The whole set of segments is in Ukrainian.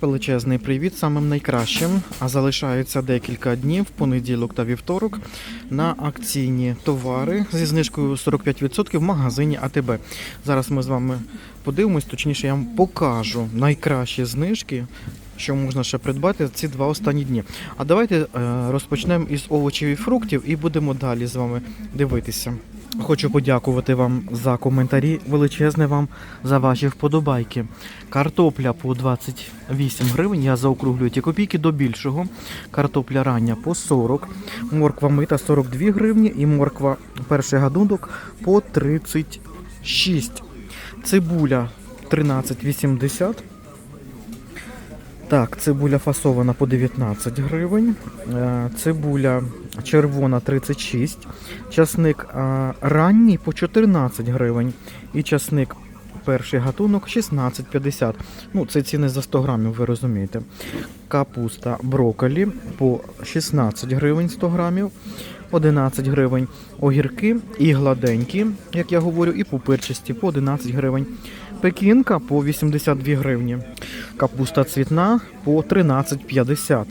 Величезний привіт самим найкращим. А залишається декілька днів, понеділок та вівторок, на акційні товари зі знижкою 45% в магазині АТБ. Зараз ми з вами подивимось, точніше, я вам покажу найкращі знижки, що можна ще придбати ці два останні дні. А давайте е, розпочнемо із овочів і фруктів і будемо далі з вами дивитися. Хочу подякувати вам за коментарі, величезне вам за ваші вподобайки. Картопля по 28 гривень, я заокруглюю ті копійки до більшого. Картопля рання по 40, морква мита 42 гривні і морква перший гадунок по 36. Цибуля 13,80. Так, цибуля фасована по 19 гривень. Е, Цибуля червона 36. Часник е, ранній по 14 гривень. І часник перший гатунок 16,50. Ну, це ціни за 100 грамів, ви розумієте. Капуста брокколі по 16 гривень 100 грамів. 11 гривень огірки і гладенькі, як я говорю, і пупирчасті по 11 гривень. Пекінка по 82 гривні. Капуста цвітна по 13,50.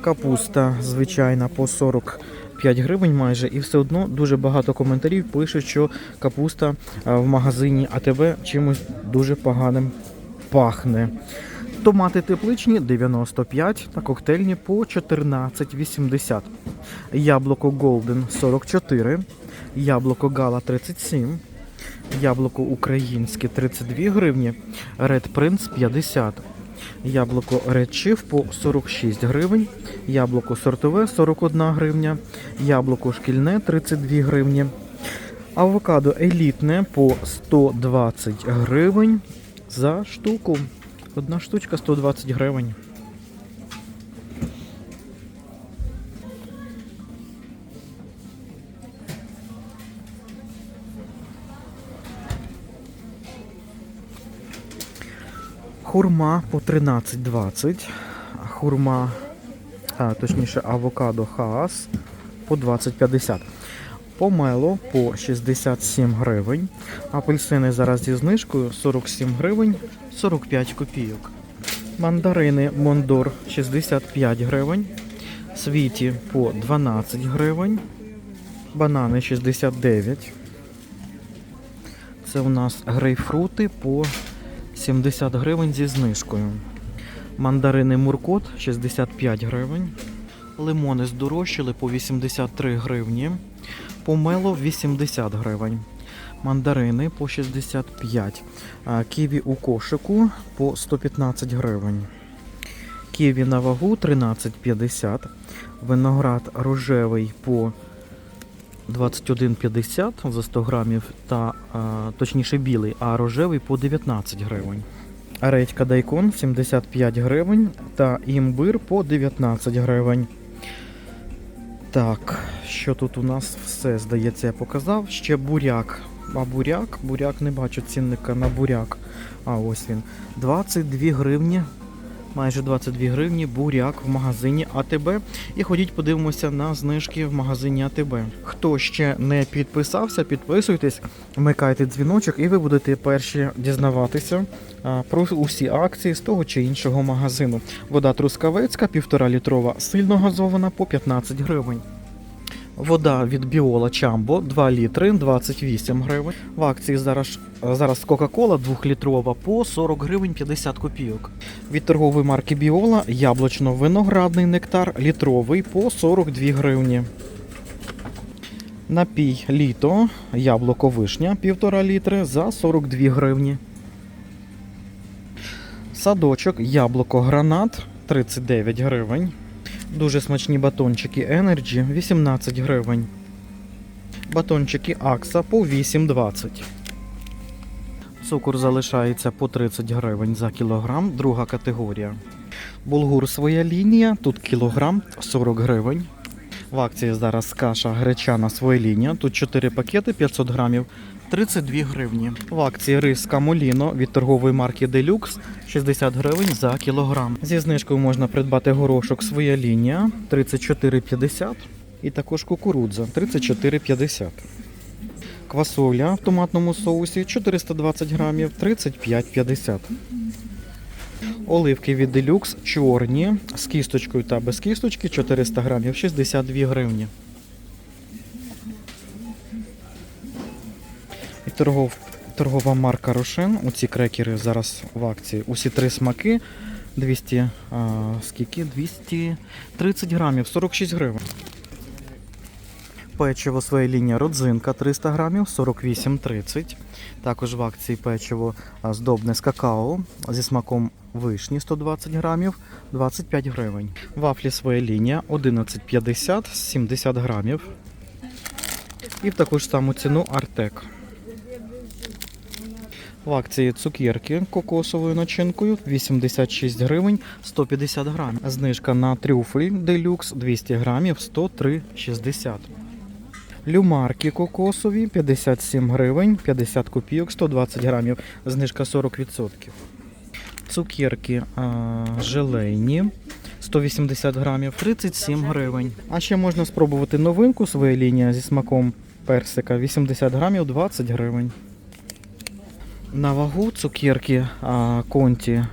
Капуста звичайна по 45 гривень майже. І все одно дуже багато коментарів пишуть, що капуста е, в магазині АТБ чимось дуже поганим пахне. Томати тепличні 95 та коктейльні по 14,80. Яблуко Golden 44, яблуко Гала 37, яблуко українське 32 гривні, Red Prince 50. Яблуко Red Chief по 46 гривень, яблуко сортове 41 гривня, яблуко шкільне 32 гривні, авокадо елітне по 120 гривень за штуку. Одна штучка 120 гривень. Хурма по 13,20. Хурма, а, точніше, авокадо хаас по 20,50. Помело по 67 гривень. Апельсини зараз зі знижкою 47 гривень 45 копійок. Мандарини Мондор 65 гривень. Світі по 12 гривень. Банани 69. Це у нас грейпфрути по 70 гривень зі знижкою. Мандарини Муркот 65 гривень. Лимони здорожчали по 83 гривні. Помело 80 гривень. Мандарини по 65. Ківі у кошику по 115 гривень. Ківі на вагу 13,50. Виноград рожевий по 21,50 за 100 грамів, та а, точніше білий, а рожевий по 19 гривень. Редька дайкон 75 гривень та імбир по 19 гривень. Так, що тут у нас все, здається, я показав. Ще буряк. А буряк, буряк не бачу цінника на буряк. А ось він. 22 гривні. Майже 22 гривні буряк в магазині АТБ. І ходіть подивимося на знижки в магазині АТБ. Хто ще не підписався, підписуйтесь, вмикайте дзвіночок, і ви будете перші дізнаватися про усі акції з того чи іншого магазину. Вода трускавецька, півтора літрова, сильно газована по 15 гривень. Вода від Біола Чамбо 2 літри 28 гривень. В акції зараз, зараз Кока-Кола 2-літрова по 40 гривень 50 копійок. Від торгової марки Біола яблучно-виноградний нектар літровий по 42 гривні. Напій літо, яблуко вишня 1,5 літри за 42 гривні. Садочок, яблуко гранат 39 гривень. Дуже смачні батончики Energy 18 гривень. Батончики Акса по 8,20. Цукор залишається по 30 гривень за кілограм, друга категорія. Булгур своя лінія, тут кілограм 40 гривень. В акції зараз каша гречана своя лінія. Тут 4 пакети 500 грамів 32 гривні. В акції рис Камоліно від торгової марки Deluxe 60 гривень за кілограм. Зі знижкою можна придбати горошок своя лінія 34,50 і також кукурудза 34,50. Квасоля в томатному соусі 420 грамів 35,50. Оливки від Deluxe чорні з кісточкою та без кісточки 400 грамів 62 гривні. Торгов, торгова марка Рошен. Оці крекери зараз в акції. Усі три смаки 200, а, скільки? 230 грамів, 46 гривень. Печиво своя лінія родзинка 300 грамів, 48,30. Також в акції печиво здобне з какао зі смаком вишні 120 грамів, 25 гривень. Вафлі своя лінія 11,50, 70 грамів. І в таку ж саму ціну Артек. В акції цукерки кокосовою начинкою 86 гривень 150 грамів. Знижка на трюфель делюкс 200 грамів 103,60. Люмарки кокосові 57 гривень 50 копійок 120 грамів. Знижка 40%. Цукерки а, желейні 180 грамів 37 гривень. А ще можна спробувати новинку своєї лінії зі смаком персика 80 грамів 20 гривень. На вагу цукерки а, конті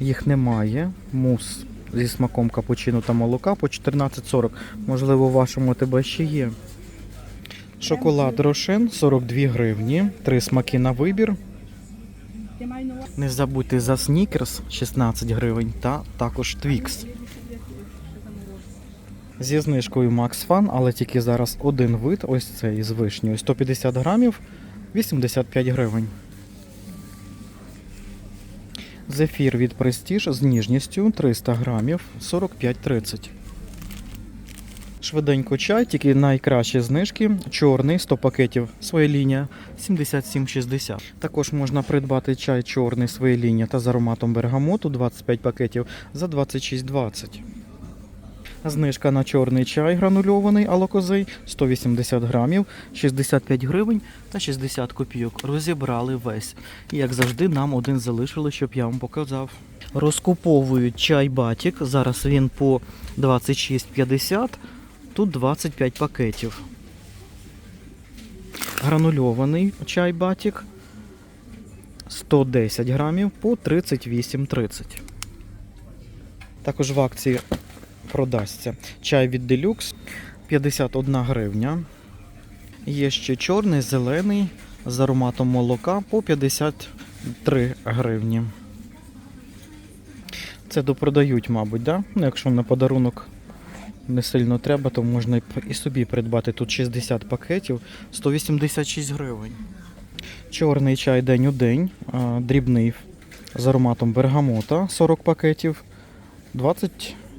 їх немає. Мус зі смаком капучино та молока по 14,40. Можливо, у вашому АТБ ще є. Шоколад Рошен 42 гривні. Три смаки на вибір. Не забудьте за снікерс 16 гривень та також Твікс. Зі знижкою Max Fun, але тільки зараз один вид, ось цей з вишнею, 150 грамів, 85 гривень. Зефір від Престіж з ніжністю 300 грамів 45,30. Швиденько чай, тільки найкращі знижки. Чорний 100 пакетів своя лінія 77,60. Також можна придбати чай чорний своя лінія та з ароматом бергамоту 25 пакетів за 26,20. Знижка на чорний чай гранульований алокозей 180 грамів, 65 гривень та 60 копійок. Розібрали весь. І як завжди, нам один залишили, щоб я вам показав. Розкуповують чай батік. Зараз він по 26,50. Тут 25 пакетів. Гранульований чай батік 110 грамів по 38,30. Також в акції продасться. Чай від Deluxe 51 гривня. Є ще чорний, зелений з ароматом молока по 53 гривні. Це допродають, мабуть, да? Ну, якщо на подарунок не сильно треба, то можна і собі придбати. Тут 60 пакетів, 186 гривень. Чорний чай день у день, дрібний з ароматом бергамота 40 пакетів,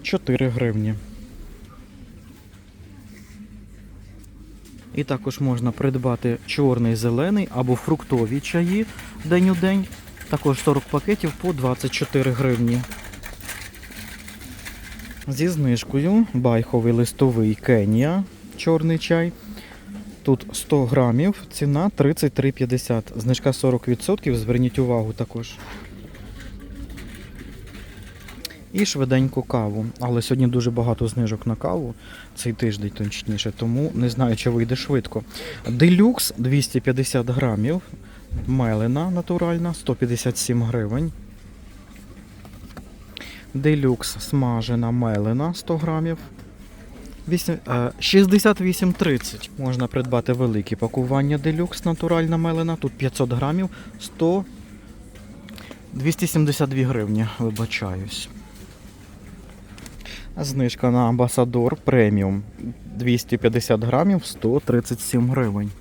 24 гривні. І також можна придбати чорний, зелений або фруктові чаї день у день. Також 40 пакетів по 24 гривні. Зі знижкою байховий листовий Кенія, чорний чай. Тут 100 грамів, ціна 33,50. Знижка 40%, зверніть увагу також. І швиденьку каву. Але сьогодні дуже багато знижок на каву, цей тиждень точніше, тому не знаю, чи вийде швидко. Делюкс 250 грамів. Мелена натуральна 157 гривень. Делюкс смажена мелена 100 грамів. Вісім- е, 68,30. Можна придбати великі пакування делюкс натуральна мелена. Тут 500 грамів 100 272 гривні, вибачаюсь. Знижка на Амбасадор преміум 250 грамів 137 гривень.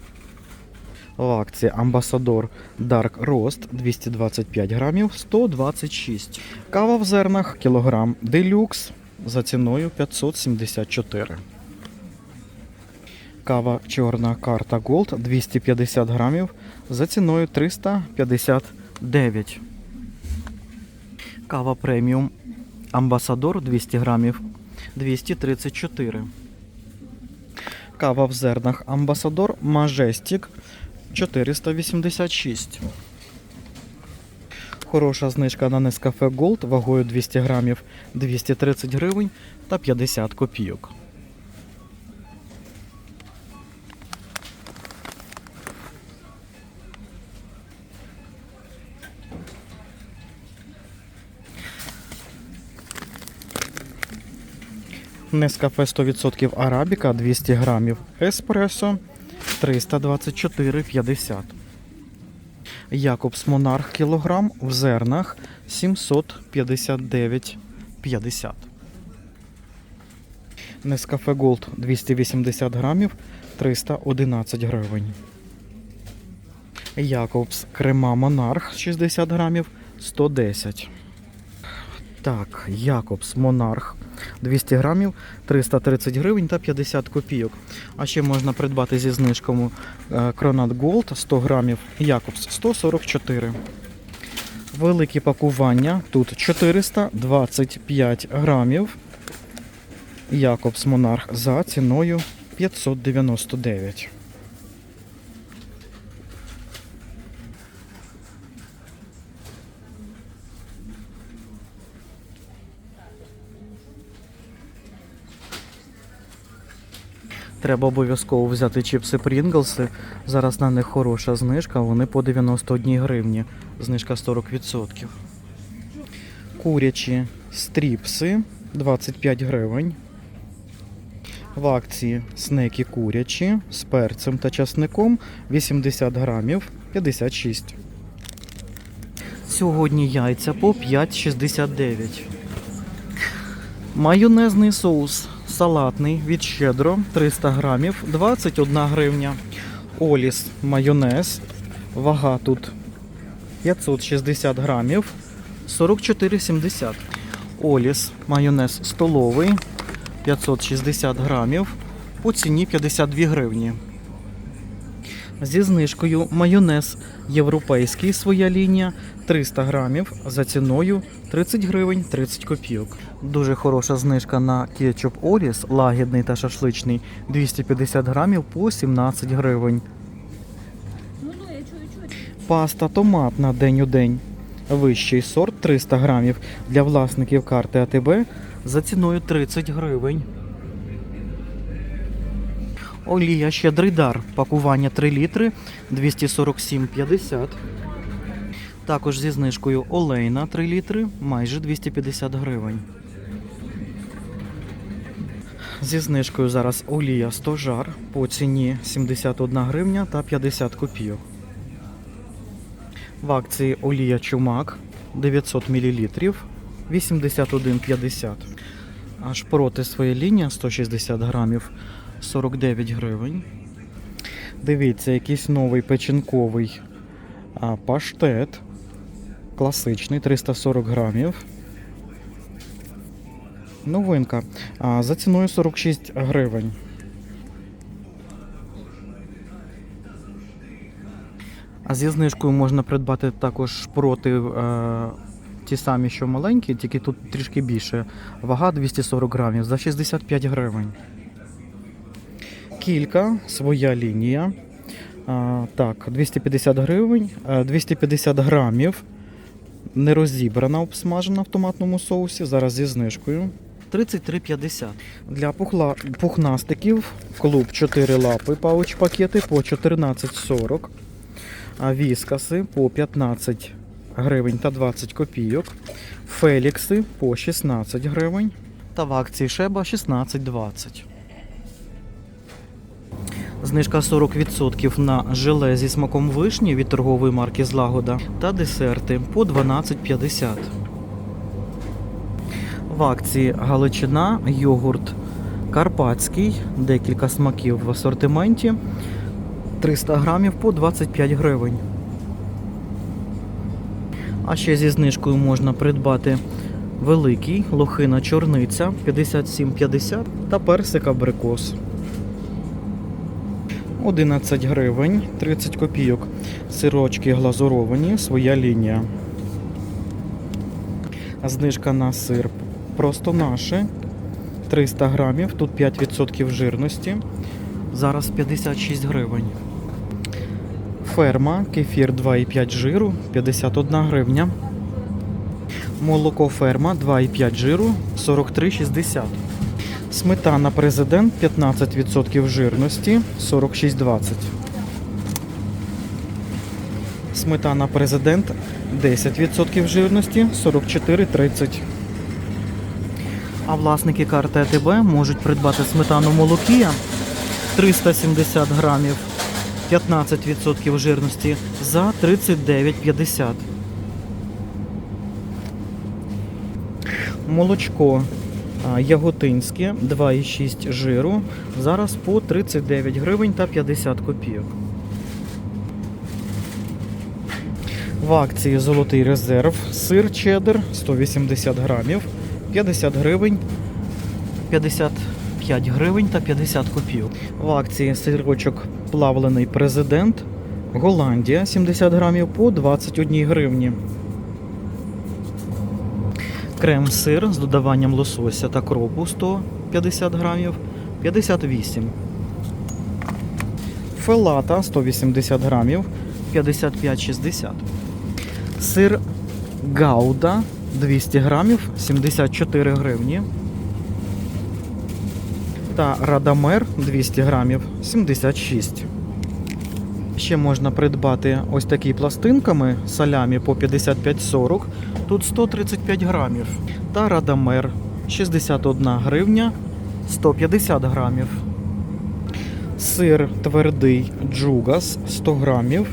В акції Амбасадор Dark Roast 225 грамів 126. Кава в зернах кілограм Делюкс за ціною 574. Кава чорна карта Gold 250 грамів за ціною 359. Кава преміум Амбасадор 200 грамів 234. Кава в зернах Амбасадор Мажестік 486. Хороша знижка на Нескафе Голд вагою 200 грамів 230 гривень та 50 копійок. Нескафе 100% Арабіка 200 грамів. Еспресо 324,50. Якобс Монарх кілограм в зернах 759,50. Нескафе Голд 280 грамів 311 гривень. Якобс Крема Монарх 60 грамів 110. Так, Якобс Монарх 200 грамів 330 гривень та 50 копійок. А ще можна придбати зі знижками е, Кронат Голд 100 грамів Якобс 144. Великі пакування. Тут 425 грамів. Якобс Монарх за ціною 599. Треба обов'язково взяти чіпси Прінглси. Зараз на них хороша знижка, вони по 91 гривні. Знижка 40%. Курячі стріпси 25 гривень. В акції снеки курячі з перцем та часником 80 грамів 56. Сьогодні яйця по 5,69. Майонезний соус салатний від щедро 300 грамів 21 гривня. Оліс майонез. Вага тут 560 грамів 44,70. Оліс майонез столовий 560 грамів по ціні 52 гривні. Зі знижкою майонез європейський своя лінія 300 грамів за ціною 30 гривень 30 копійок. Дуже хороша знижка на кетчуп Оріс, лагідний та шашличний 250 грамів по 17 гривень. Паста томатна день у день. Вищий сорт 300 грамів для власників карти АТБ за ціною 30 гривень. Олія щедрий дар. Пакування 3 літри 247,50. Також зі знижкою олейна 3 літри майже 250 гривень. Зі знижкою зараз олія 100 жар по ціні 71 гривня та 50 копійок. В акції олія чумак 900 мл 81,50. Аж проти своєї лінії 160 грамів 49 гривень. Дивіться, якийсь новий печінковий паштет. Класичний 340 грамів. Новинка. За ціною 46 гривень. А зі знижкою можна придбати також проти е, ті самі, що маленькі, тільки тут трішки більше. Вага 240 грамів за 65 гривень. Кілька, своя лінія. А, так, 250 гривень, а, 250 грамів. Не розібрана, обсмажена в томатному соусі. Зараз зі знижкою. 33,50. Для пухла... пухнастиків клуб 4 лапи, пауч пакети по 14,40. А віскаси по 15 гривень та 20 копійок. Фелікси по 16 гривень. Та в акції Шеба 16,20. Знижка 40% на желе зі смаком вишні від торгової марки Злагода та десерти по 12,50. В акції Галичина, йогурт Карпатський, декілька смаків в асортименті. 300 грамів по 25 гривень. А ще зі знижкою можна придбати великий лохина чорниця 57,50 та персик абрикос. 11 гривень 30 копійок. Сирочки глазуровані, своя лінія. Знижка на сир просто наше. 300 грамів, тут 5% жирності. Зараз 56 гривень. Ферма, кефір 2,5 жиру, 51 гривня. Молоко ферма 2,5 жиру, 43,60. Сметана президент 15% жирності 46,20. Сметана президент 10% жирності 44,30. А власники карти АТБ можуть придбати сметану Молокія 370 грамів, 15% жирності за 39,50. Молочко яготинське 2,6 жиру. Зараз по 39 гривень та 50 копійок. В акції Золотий резерв сир чеддер 180 грамів, 50 гривень, 55 гривень та 50 копійок. В акції сирочок плавлений президент Голландія 70 грамів по 21 гривні. Крем-сир з додаванням лосося та кропу 150 грамів 58. Фелата 180 грамів 55,60. Сир Гауда 200 грамів 74 гривні. Та Радамер 200 грамів 76. Ще можна придбати ось такі пластинками салямі по 55,40. Тут 135 грамів. Та Радамер 61 гривня 150 грамів. Сир твердий Джугас 100 грамів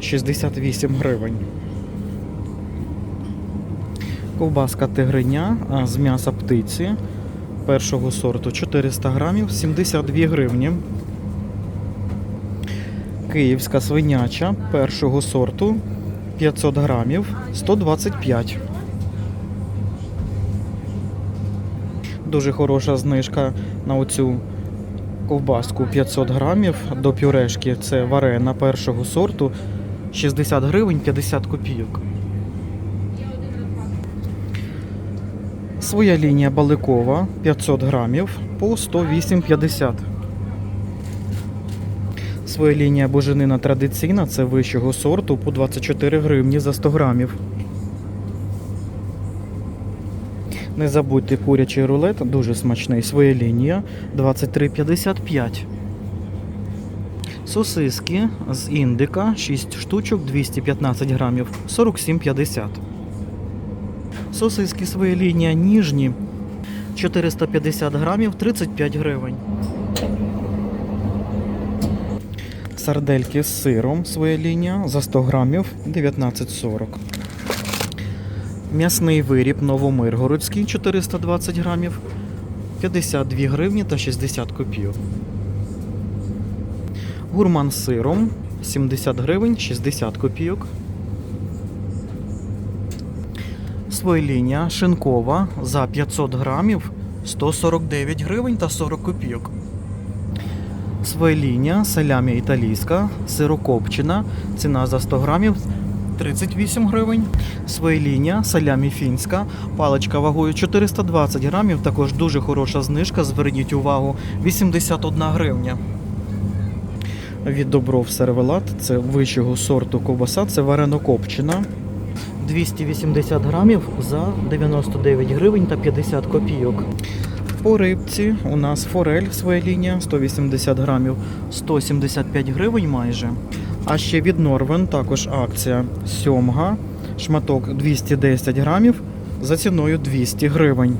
68 гривень. Ковбаска тигриня з м'яса птиці першого сорту 400 грамів 72 гривні. Київська свиняча першого сорту 500 грамів 125. Дуже хороша знижка на оцю ковбаску 500 грамів до пюрешки. Це варена першого сорту 60 гривень 50 копійок. Своя лінія баликова 500 грамів по 108,50. Своя лінія боженина традиційна, це вищого сорту по 24 гривні за 100 грамів. Не забудьте курячий рулет, дуже смачний. Своя лінія 23,55. Сосиски з індика 6 штучок 215 грамів 47,50. Сосиски своя лінія ніжні 450 грамів 35 гривень. Сардельки з сиром своя лінія за 100 грамів 19,40. М'ясний виріб Новомиргородський 420 грамів 52 гривні та 60 копійок. Гурман з сиром 70 гривень 60 копійок. Своєлінія шинкова за 500 грамів 149 гривень та 40 копійок. Своєлінія салямі італійська, сирокопчена, ціна за 100 грамів 38 гривень. Своєлінія салямі фінська, паличка вагою 420 грамів, також дуже хороша знижка, зверніть увагу, 81 гривня. Від Добров сервелат, це вищого сорту ковбаса, це варено-копчена. 280 грамів за 99 гривень та 50 копійок. По рибці у нас форель своя лінія 180 грамів 175 гривень майже. А ще від Норвен також акція сьомга, шматок 210 грамів за ціною 200 гривень.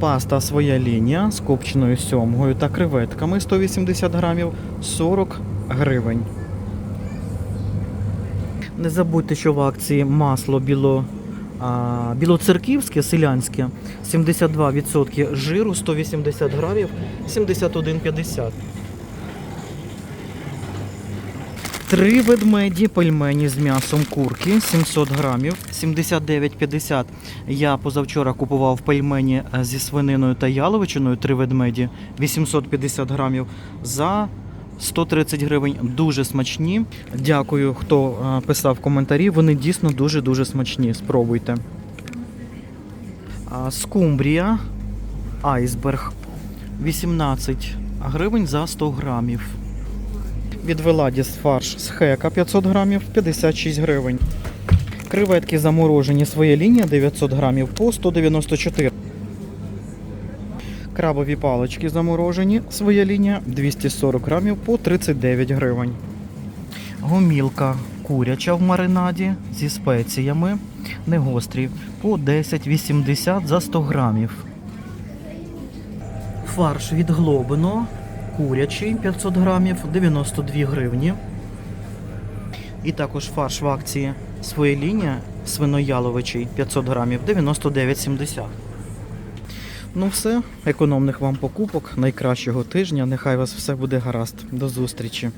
Паста своя лінія з копченою сьомгою та креветками 180 грамів 40 гривень. Не забудьте, що в акції масло біло, білоцерківське, селянське, 72% жиру, 180 грамів, 71,50. Три ведмеді пельмені з м'ясом курки 700 грамів, 79,50. Я позавчора купував пельмені е, зі свининою та яловичиною, три ведмеді 850 грамів за 130 гривень. Дуже смачні. Дякую, хто е, писав коментарі. Вони дійсно дуже-дуже смачні. Спробуйте. Скумбрія, айсберг 18 гривень за 100 грамів. Від Веладіс фарш з хека 500 грамів 56 гривень. Креветки заморожені своя лінія 900 грамів по 194. Крабові палички заморожені своя лінія 240 грамів по 39 гривень. Гомілка куряча в маринаді зі спеціями, не гострі, по 10,80 за 100 грамів. Фарш від Глобино, курячий 500 грамів, 92 гривні. І також фарш в акції своя лінія свинояловичий 500 грамів 99,70. Ну все, економних вам покупок, найкращого тижня. Нехай вас все буде гаразд. До зустрічі.